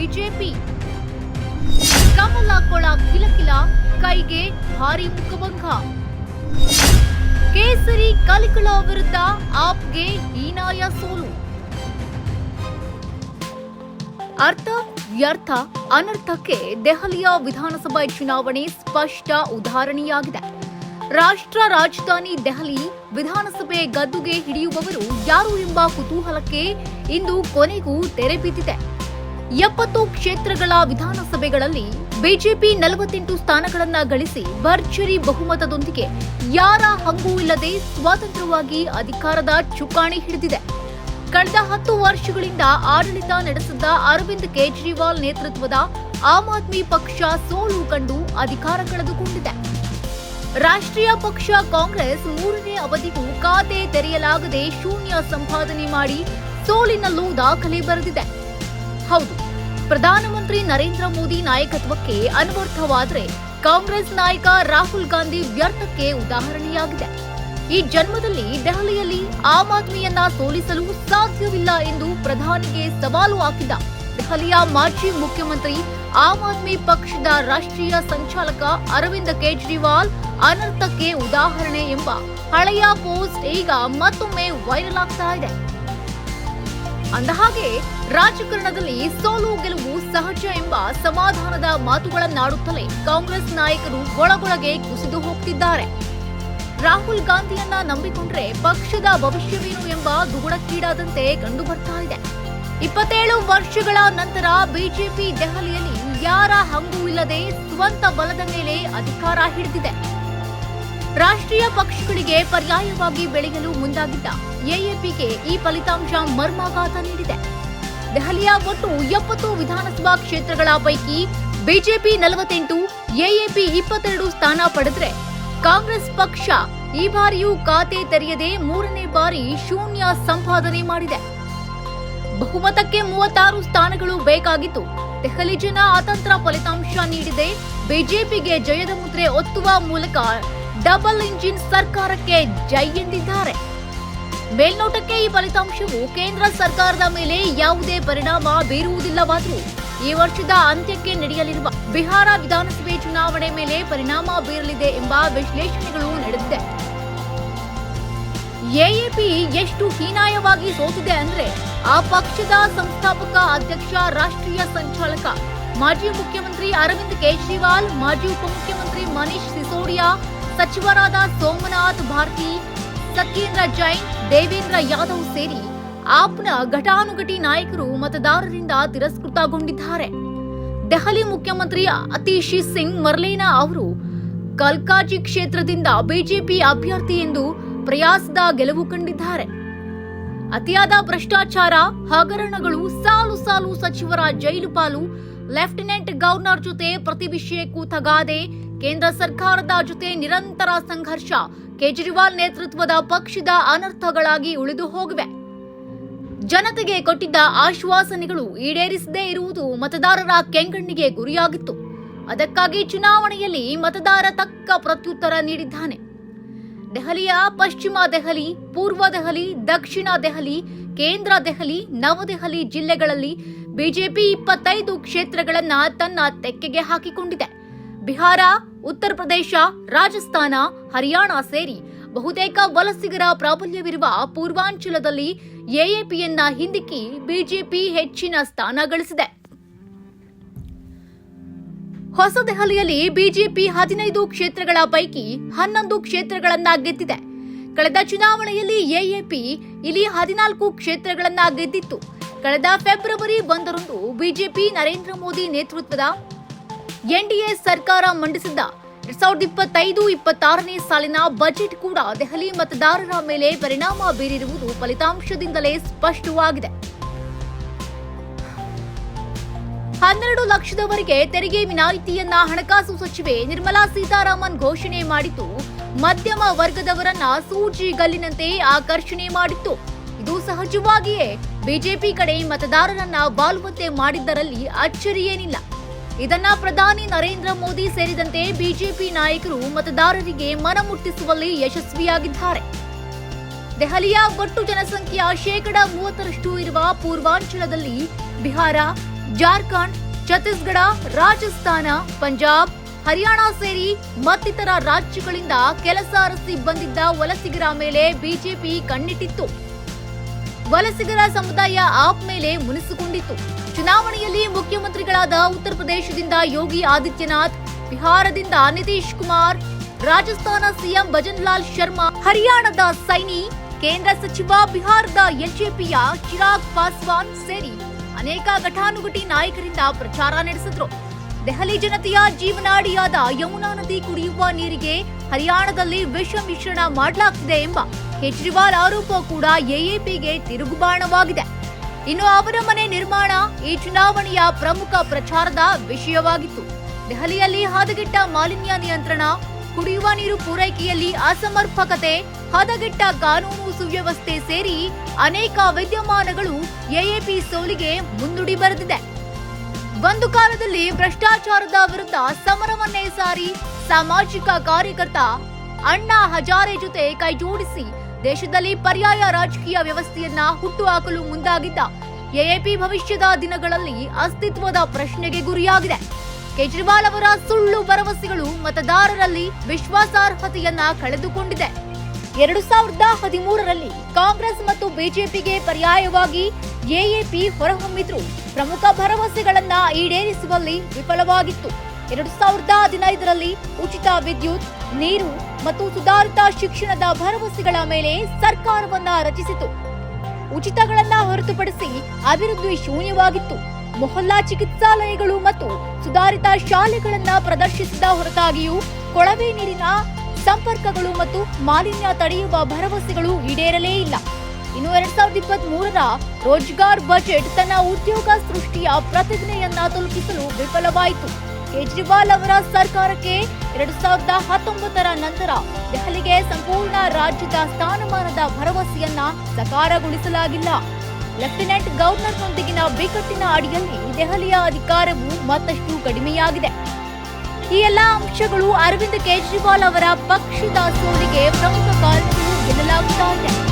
BJP. ಕಮಲ ಕೊಳ ಕಿಲಕಿಲ ಕೈಗೆ ಭಾರಿ ಮುಖಭಂಗ. ಕೇಸರಿ ಕಲಿಕುಳ ವಿರುದ್ಧ ಆಪ್ಗೆ ಹೀನಾಯ ಸೋಲು. ಅರ್ಥ ವ್ಯರ್ಥ ಅನರ್ಥಕ್ಕೆ ದೆಹಲಿಯ ವಿಧಾನಸಭಾ ಚುನಾವಣೆ ಸ್ಪಷ್ಟ ಉದಾಹರಣೆಯಾಗಿದೆ. ರಾಷ್ಟ್ರ ರಾಜಧಾನಿ ದೆಹಲಿ ವಿಧಾನಸಭೆ ಗದ್ದುಗೆ ಹಿಡಿಯುವವರು ಯಾರು ಎಂಬ ಕುತೂಹಲಕ್ಕೆ ಇಂದು ಕೊನೆಗೂ ತೆರೆ ಬಿದ್ದಿದೆ. ಎಪ್ಪತ್ತು ಕ್ಷೇತ್ರಗಳ ವಿಧಾನಸಭೆಗಳಲ್ಲಿ ಬಿಜೆಪಿ ನಲವತ್ತೆಂಟು ಸ್ಥಾನಗಳನ್ನ ಗಳಿಸಿ ಭರ್ಜರಿ ಬಹುಮತದೊಂದಿಗೆ ಯಾರ ಹಂಗೂ ಇಲ್ಲದೆ ಸ್ವತಂತ್ರವಾಗಿ ಅಧಿಕಾರದ ಚುಕ್ಕಾಣಿ ಹಿಡಿದಿದೆ. ಕಳೆದ ಹತ್ತು ವರ್ಷಗಳಿಂದ ಆಡಳಿತ ನಡೆಸಿದ್ದ ಅರವಿಂದ್ ಕೇಜ್ರಿವಾಲ್ ನೇತೃತ್ವದ ಆಮ್ ಆದ್ಮಿ ಪಕ್ಷ ಸೋಲು ಕಂಡು ಅಧಿಕಾರ ಕಳೆದುಕೊಂಡಿದೆ. ರಾಷ್ಟ್ರೀಯ ಪಕ್ಷ ಕಾಂಗ್ರೆಸ್ ಮೂರನೇ ಅವಧಿಗೂ ಖಾತೆ ತೆರೆಯಲಾಗದೆ ಶೂನ್ಯ ಸಂಪಾದನೆ ಮಾಡಿ ಸೋಲಿನಲ್ಲೂ ದಾಖಲೆ ಬರೆದಿದೆ. ಹೌದು. ಪ್ರಧಾನಮಂತ್ರಿ ನರೇಂದ್ರ ಮೋದಿ ನಾಯಕತ್ವಕ್ಕೆ ಅನ್ವರ್ಥವಾದರೆ ಕಾಂಗ್ರೆಸ್ ನಾಯಕ ರಾಹುಲ್ ಗಾಂಧಿ ವ್ಯರ್ಥಕ್ಕೆ ಉದಾಹರಣೆಯಾಗಿದೆ. ಈ ಜನ್ಮದಲ್ಲಿ ದೆಹಲಿಯಲ್ಲಿ ಆಮ್ ಆದ್ಮಿಯನ್ನ ಸೋಲಿಸಲು ಸಾಧ್ಯವಿಲ್ಲ ಎಂದು ಪ್ರಧಾನಿಗೆ ಸವಾಲು ಹಾಕಿದ ದೆಹಲಿಯ ಮಾಜಿ ಮುಖ್ಯಮಂತ್ರಿ ಆಮ್ ಆದ್ಮಿ ಪಕ್ಷದ ರಾಷ್ಟ್ರೀಯ ಸಂಚಾಲಕ ಅರವಿಂದ್ ಕೇಜ್ರಿವಾಲ್ ಅನರ್ಥಕ್ಕೆ ಉದಾಹರಣೆ ಎಂಬ ಹಳೆಯ ಪೋಸ್ಟ್ ಈಗ ಮತ್ತೊಮ್ಮೆ ವೈರಲ್ ಆಗ್ತಾ ಇದೆ. ಅಂದಹಾಗೆ ರಾಜಕಾರಣದಲ್ಲಿ ಸೋಲು ಗೆಲುವು ಸಹಜ ಎಂಬ ಸಮಾಧಾನದ ಮಾತುಗಳನ್ನಾಡುತ್ತಲೇ ಕಾಂಗ್ರೆಸ್ ನಾಯಕರು ಒಳಗೊಳಗೆ ಕುಸಿದು ಹೋಗ್ತಿದ್ದಾರೆ. ರಾಹುಲ್ ಗಾಂಧಿಯನ್ನ ನಂಬಿಕೊಂಡ್ರೆ ಪಕ್ಷದ ಭವಿಷ್ಯವೇನು ಎಂಬ ದುಗುಡಕ್ಕೀಡಾದಂತೆ ಕಂಡು ಬರ್ತಾ ಇದೆ. ಇಪ್ಪತ್ತೇಳು ವರ್ಷಗಳ ನಂತರ ಬಿಜೆಪಿ ದೆಹಲಿಯಲ್ಲಿ ಯಾರ ಹಂಗೂ ಇಲ್ಲದೆ ಸ್ವಂತ ಬಲದ ಮೇಲೆ ಅಧಿಕಾರ ಹಿಡಿದಿದೆ. ರಾಷ್ಟ್ರೀಯ ಪಕ್ಷಗಳಿಗೆ ಪರ್ಯಾಯವಾಗಿ ಬೆಳೆಯಲು ಮುಂದಾಗಿದ್ದ ಎಎಪಿಗೆ ಈ ಫಲಿತಾಂಶ ಮರ್ಮಾಘಾತ ನೀಡಿದೆ. ದೆಹಲಿಯ ಒಟ್ಟು ಎಪ್ಪತ್ತು ವಿಧಾನಸಭಾ ಕ್ಷೇತ್ರಗಳ ಪೈಕಿ ಬಿಜೆಪಿ ನಲವತ್ತೆಂಟು, ಎಎಪಿ ಇಪ್ಪತ್ತೆರಡು ಸ್ಥಾನ ಪಡೆದರೆ ಕಾಂಗ್ರೆಸ್ ಪಕ್ಷ ಈ ಬಾರಿಯೂ ಖಾತೆ ತೆರೆಯದೆ ಮೂರನೇ ಬಾರಿ ಶೂನ್ಯ ಸಂಪಾದನೆ ಮಾಡಿದೆ. ಬಹುಮತಕ್ಕೆ ಮೂವತ್ತಾರು ಸ್ಥಾನಗಳು ಬೇಕಾಗಿತ್ತು. ದೆಹಲಿ ಜನ ಅತಂತ್ರ ಫಲಿತಾಂಶ ನೀಡಿದೆ. ಬಿಜೆಪಿಗೆ ಜಯದ ಮುದ್ರೆ ಒತ್ತುವ ಮೂಲಕ ಡಬಲ್ ಇಂಜಿನ್ ಸರ್ಕಾರಕ್ಕೆ ಜೈ ಎಂದಿದ್ದಾರೆ. ಮೇಲ್ನೋಟಕ್ಕೆ ಈ ಫಲಿತಾಂಶವು ಕೇಂದ್ರ ಸರ್ಕಾರದ ಮೇಲೆ ಯಾವುದೇ ಪರಿಣಾಮ ಬೀರುವುದಿಲ್ಲವಾದರೂ ಈ ವರ್ಷದ ಅಂತ್ಯಕ್ಕೆ ನಡೆಯಲಿರುವ ಬಿಹಾರ ವಿಧಾನಸಭೆ ಚುನಾವಣೆ ಮೇಲೆ ಪರಿಣಾಮ ಬೀರಲಿದೆ ಎಂಬ ವಿಶ್ಲೇಷಣೆಗಳು ನಡೆದಿದೆ. ಎಎಪಿ ಎಷ್ಟು ಹೀನಾಯವಾಗಿ ಸೋತಿದೆ ಅಂದ್ರೆ ಆ ಪಕ್ಷದ ಸಂಸ್ಥಾಪಕ ಅಧ್ಯಕ್ಷ, ರಾಷ್ಟ್ರೀಯ ಸಂಚಾಲಕ, ಮಾಜಿ ಮುಖ್ಯಮಂತ್ರಿ ಅರವಿಂದ್ ಕೇಜ್ರಿವಾಲ್, ಮಾಜಿ ಉಪಮುಖ್ಯಮಂತ್ರಿ ಮನೀಶ್ ಸಿಸೋಡಿಯಾ ಸಚಿವರಾದ ಸೋಮನಾಥ್ ಭಾರತಿ ಸತ್ಯೇಂದ್ರ ಜೈನ್, ದೇವೇಂದ್ರ ಯಾದವ್ ಸೇರಿ ಆಪ್ನ ಘಟಾನುಘಟಿ ನಾಯಕರು ಮತದಾರರಿಂದ ತಿರಸ್ಕೃತಗೊಂಡಿದ್ದಾರೆ. ದೆಹಲಿ ಮುಖ್ಯಮಂತ್ರಿ ಅತೀಶಿ ಸಿಂಗ್ ಮರ್ಲೇನಾ ಅವರು, ಕಲ್ಕಾಜಿ ಕ್ಷೇತ್ರದಿಂದ ಬಿಜೆಪಿ ಅಭ್ಯರ್ಥಿ ಎಂದು ಪ್ರಯಾಸದ ಗೆಲುವು ಕಂಡಿದ್ದಾರೆ. ಅತಿಯಾದ ಭ್ರಷ್ಟಾಚಾರ, ಹಗರಣಗಳು ಸಾಲು ಸಾಲು ಸಚಿವರ ಜೈಲು ಪಾಲು, ಲೆಫ್ಟಿನೆಂಟ್ ಗವರ್ನರ್ ಜೊತೆ ಪ್ರತಿ ವಿಷಯಕ್ಕೂ ತಗಾದೆ ಕೇಂದ್ರ ಸರ್ಕಾರದ ಜೊತೆ ನಿರಂತರ ಸಂಘರ್ಷ, ಕೇಜ್ರಿವಾಲ್ ನೇತೃತ್ವದ ಪಕ್ಷದ ಅನರ್ಥಗಳಾಗಿ ಉಳಿದು ಹೋಗಿವೆ. ಜನತೆಗೆ ಕೊಟ್ಟಿದ್ದ ಆಶ್ವಾಸನೆಗಳು ಈಡೇರಿಸದೇ ಇರುವುದು ಮತದಾರರ ಕೆಂಗಣ್ಣಿಗೆ ಗುರಿಯಾಗಿತ್ತು. ಅದಕ್ಕಾಗಿ ಚುನಾವಣೆಯಲ್ಲಿ ಮತದಾರ ತಕ್ಕ ಪ್ರತ್ಯುತ್ತರ ನೀಡಿದ್ದಾನೆ. ದೆಹಲಿಯ ಪಶ್ಚಿಮ ದೆಹಲಿ, ಪೂರ್ವ ದೆಹಲಿ, ದಕ್ಷಿಣ ದೆಹಲಿ, ಕೇಂದ್ರ ದೆಹಲಿ, ನವದೆಹಲಿ ಜಿಲ್ಲೆಗಳಲ್ಲಿ ಬಿಜೆಪಿ ಇಪ್ಪತ್ತೈದು ಕ್ಷೇತ್ರಗಳನ್ನು ತನ್ನ ತೆಕ್ಕೆಗೆ ಹಾಕಿಕೊಂಡಿದೆ. ಬಿಹಾರ ಉತ್ತರ ಪ್ರದೇಶ, ರಾಜಸ್ಥಾನ, ಹರಿಯಾಣ ಸೇರಿ ಬಹುತೇಕ ವಲಸಿಗರ ಪ್ರಾಬಲ್ಯವಿರುವ ಪೂರ್ವಾಂಚಲದಲ್ಲಿ ಎಎಪಿಯನ್ನ ಹಿಂದಿಕ್ಕಿ ಬಿಜೆಪಿ ಹೆಚ್ಚಿನ ಸ್ಥಾನ ಗಳಿಸಿದೆ. ಹೊಸದೆಹಲಿಯಲ್ಲಿ ಬಿಜೆಪಿ ಹದಿನೈದು ಕ್ಷೇತ್ರಗಳ ಪೈಕಿ ಹನ್ನೊಂದು ಕ್ಷೇತ್ರಗಳನ್ನ ಗೆದ್ದಿದೆ. ಕಳೆದ ಚುನಾವಣೆಯಲ್ಲಿ ಎಎಪಿ ಇಲ್ಲಿ ಹದಿನಾಲ್ಕು ಕ್ಷೇತ್ರಗಳನ್ನ ಗೆದ್ದಿತ್ತು. ಕಳೆದ ಫೆಬ್ರವರಿ ಒಂದರಂದು ಬಿಜೆಪಿ ನರೇಂದ್ರ ಮೋದಿ ನೇತೃತ್ವದ ಎನ್ಡಿಎ ಸರ್ಕಾರ ಮಂಡಿಸಿದ್ದ ಎರಡ್ ಸಾವಿರದ ಇಪ್ಪತ್ತೈದು, ಇಪ್ಪತ್ತಾರನೇ ಸಾಲಿನ ಬಜೆಟ್ ಕೂಡ ದೆಹಲಿ ಮತದಾರರ ಮೇಲೆ ಪರಿಣಾಮ ಬೀರಿರುವುದು ಫಲಿತಾಂಶದಿಂದಲೇ ಸ್ಪಷ್ಟವಾಗಿದೆ. ಹನ್ನೆರಡು ಲಕ್ಷದವರೆಗೆ ತೆರಿಗೆ ವಿನಾಯಿತಿಯನ್ನ ಹಣಕಾಸು ಸಚಿವೆ ನಿರ್ಮಲಾ ಸೀತಾರಾಮನ್ ಘೋಷಣೆ ಮಾಡಿದ್ದು, ಮಧ್ಯಮ ವರ್ಗದವರನ್ನ ಸೂಜಿ ಗಲ್ಲಿನಂತೆ ಆಕರ್ಷಣೆ ಮಾಡಿತ್ತು. ಇದು ಸಹಜವಾಗಿಯೇ ಬಿಜೆಪಿ ಕಡೆ ಮತದಾರರನ್ನ ಬಾಲುವಂತೆ ಮಾಡಿದ್ದರಲ್ಲಿ ಅಚ್ಚರಿಯೇನಿಲ್ಲ. ಇದನ್ನ ಪ್ರಧಾನಿ ನರೇಂದ್ರ ಮೋದಿ ಸೇರಿದಂತೆ ಬಿಜೆಪಿ ನಾಯಕರು ಮತದಾರರಿಗೆ ಮನಮುಟ್ಟಿಸುವಲ್ಲಿ ಯಶಸ್ವಿಯಾಗಿದ್ದಾರೆ. ದೆಹಲಿಯ ಒಟ್ಟು ಜನಸಂಖ್ಯೆಯ ಶೇಕಡ ಮೂವತ್ತರಷ್ಟು ಇರುವ ಪೂರ್ವಾಂಚಲದಲ್ಲಿ ಬಿಹಾರ, ಜಾರ್ಖಂಡ್, ಛತ್ತೀಸ್ಗಢ, ರಾಜಸ್ಥಾನ, ಪಂಜಾಬ್, ಹರಿಯಾಣ ಸೇರಿ ಮತ್ತಿತರ ರಾಜ್ಯಗಳಿಂದ ಕೆಲಸ ಅರಸಿ ಬಂದಿದ್ದ ವಲಸಿಗರ ಮೇಲೆ ಬಿಜೆಪಿ ಕಣ್ಣಿಟ್ಟಿತ್ತು. ವಲಸಿಗರ ಸಮುದಾಯ ಆಪ್ ಮೇಲೆ ಮುನಿಸಿಕೊಂಡಿತ್ತು. ಚುನಾವಣೆಯಲ್ಲಿ ಮುಖ್ಯಮಂತ್ರಿಗಳಾದ ಉತ್ತರ ಪ್ರದೇಶದಿಂದ ಯೋಗಿ ಆದಿತ್ಯನಾಥ್, ಬಿಹಾರದಿಂದ ನಿತೀಶ್ ಕುಮಾರ್, ರಾಜಸ್ಥಾನ ಸಿಎಂ ಭಜನ್ಲಾಲ್ ಶರ್ಮಾ, ಹರಿಯಾಣದ ಸೈನಿ, ಕೇಂದ್ರ ಸಚಿವ ಬಿಹಾರದ ಎಲ್ಜೆಪಿಯ ಚಿರಾಗ್ ಪಾಸ್ವಾನ್ ಸೇರಿ ಅನೇಕ ಘಟಾನುಘಟಿ ನಾಯಕರಿಂದ ಪ್ರಚಾರ ನಡೆಸಿದ್ರು. ದೆಹಲಿ ಜನತೆಯ ಜೀವನಾಡಿಯಾದ ಯಮುನಾ ನದಿ ಕುಡಿಯುವ ನೀರಿಗೆ ಹರಿಯಾಣದಲ್ಲಿ ವಿಷ ಮಿಶ್ರಣ ಮಾಡಲಾಗ್ತಿದೆ ಎಂಬ ಕೇಜ್ರಿವಾಲ್ ಆರೋಪ ಕೂಡ ಎಎಪಿಗೆ ತಿರುಗುಬಾಣವಾಗಿದೆ. ಇನ್ನು ಅವರ ಮನೆ ನಿರ್ಮಾಣ ಈ ಚುನಾವಣೆಯ ಪ್ರಮುಖ ಪ್ರಚಾರದ ವಿಷಯವಾಗಿತ್ತು. ದೆಹಲಿಯಲ್ಲಿ ಹದಗೆಟ್ಟ ಮಾಲಿನ್ಯ ನಿಯಂತ್ರಣ, ಕುಡಿಯುವ ನೀರು ಪೂರೈಕೆಯಲ್ಲಿ ಅಸಮರ್ಪಕತೆ, ಹದಗೆಟ್ಟ ಕಾನೂನು ಸುವ್ಯವಸ್ಥೆ ಸೇರಿ ಅನೇಕ ವಿದ್ಯಮಾನಗಳು ಎಎಪಿ ಸೋಲಿಗೆ ಮುನ್ನುಡಿ ಬರೆದಿದೆ. ಒಂದು ಕಾಲದಲ್ಲಿ ಭ್ರಷ್ಟಾಚಾರದ ವಿರುದ್ಧ ಸಮರವನ್ನೇ ಸಾರಿ ಸಾಮಾಜಿಕ ಕಾರ್ಯಕರ್ತ ಅಣ್ಣಾ ಹಜಾರೆ ಜೊತೆ ಕೈಜೋಡಿಸಿ ದೇಶದಲ್ಲಿ ಪರ್ಯಾಯ ರಾಜಕೀಯ ವ್ಯವಸ್ಥೆಯನ್ನ ಹುಟ್ಟುಹಾಕಲು ಮುಂದಾಗಿದ್ದ ಎಎಪಿ ಭವಿಷ್ಯದ ದಿನಗಳಲ್ಲಿ ಅಸ್ತಿತ್ವದ ಪ್ರಶ್ನೆಗೆ ಗುರಿಯಾಗಿದೆ. ಕೇಜ್ರಿವಾಲ್ ಅವರ ಸುಳ್ಳು ಭರವಸೆಗಳು ಮತದಾರರಲ್ಲಿ ವಿಶ್ವಾಸಾರ್ಹತೆಯನ್ನ ಕಳೆದುಕೊಂಡಿದೆ. ಎರಡು ಸಾವಿರದ ಹದಿಮೂರರಲ್ಲಿ ಕಾಂಗ್ರೆಸ್ ಮತ್ತು ಬಿಜೆಪಿಗೆ ಪರ್ಯಾಯವಾಗಿ ಎಎಪಿ ಹೊರಹೊಮ್ಮಿದ್ರು ಪ್ರಮುಖ ಭರವಸೆಗಳನ್ನ ಈಡೇರಿಸುವಲ್ಲಿ ವಿಫಲವಾಗಿತ್ತು. ಎರಡು ಸಾವಿರದ ಹದಿನೈದರಲ್ಲಿ ಉಚಿತ ವಿದ್ಯುತ್, ನೀರು ಮತ್ತು ಸುಧಾರಿತ ಶಿಕ್ಷಣದ ಭರವಸೆಗಳ ಮೇಲೆ ಸರ್ಕಾರವನ್ನ ರಚಿಸಿತು. ಉಚಿತಗಳನ್ನ ಹೊರತುಪಡಿಸಿ ಅಭಿವೃದ್ಧಿ ಶೂನ್ಯವಾಗಿತ್ತು. ಮೊಹಲ್ಲಾ ಚಿಕಿತ್ಸಾಲಯಗಳು ಮತ್ತು ಸುಧಾರಿತ ಶಾಲೆಗಳನ್ನ ಪ್ರದರ್ಶಿಸಿದ ಹೊರತಾಗಿಯೂ ಕೊಳವೆ ನೀರಿನ ಸಂಪರ್ಕಗಳು ಮತ್ತು ಮಾಲಿನ್ಯ ತಡೆಯುವ ಭರವಸೆಗಳು ಈಡೇರಲೇ ಇಲ್ಲ. ಇನ್ನು ಎರಡ್ ಸಾವಿರದ ಇಪ್ಪತ್ತ್ ಮೂರರ ರೋಜ್ಗಾರ್ ಬಜೆಟ್ ತನ್ನ ಉದ್ಯೋಗ ಸೃಷ್ಟಿಯ ಪ್ರತಿಜ್ಞೆಯನ್ನ ತಲುಪಿಸಲು ವಿಫಲವಾಯಿತು. ಕೇಜ್ರಿವಾಲ್ ಅವರ ಸರ್ಕಾರಕ್ಕೆ ಎರಡು ಸಾವಿರದ ಹತ್ತೊಂಬತ್ತರ ನಂತರ ದೆಹಲಿಗೆ ಸಂಪೂರ್ಣ ರಾಜ್ಯದ ಸ್ಥಾನಮಾನದ ಭರವಸೆಯನ್ನ ಸಕಾರಗೊಳಿಸಲಾಗಿಲ್ಲ. ಲೆಫ್ಟಿನೆಂಟ್ ಗವರ್ನರ್ನೊಂದಿಗಿನ ಬಿಕ್ಕಟ್ಟಿನ ಅಡಿಯಲ್ಲಿ ದೆಹಲಿಯ ಅಧಿಕಾರವು ಮತ್ತಷ್ಟು ಕಡಿಮೆಯಾಗಿದೆ. ಈ ಎಲ್ಲಾ ಅಂಶಗಳು ಅರವಿಂದ್ ಕೇಜ್ರಿವಾಲ್ ಅವರ ಪಕ್ಷದ ಸೋಲಿಗೆ ಪ್ರಮುಖ ಕಾರಣಗಳು ಎನ್ನಲಾಗುತ್ತಾ ಇದೆ.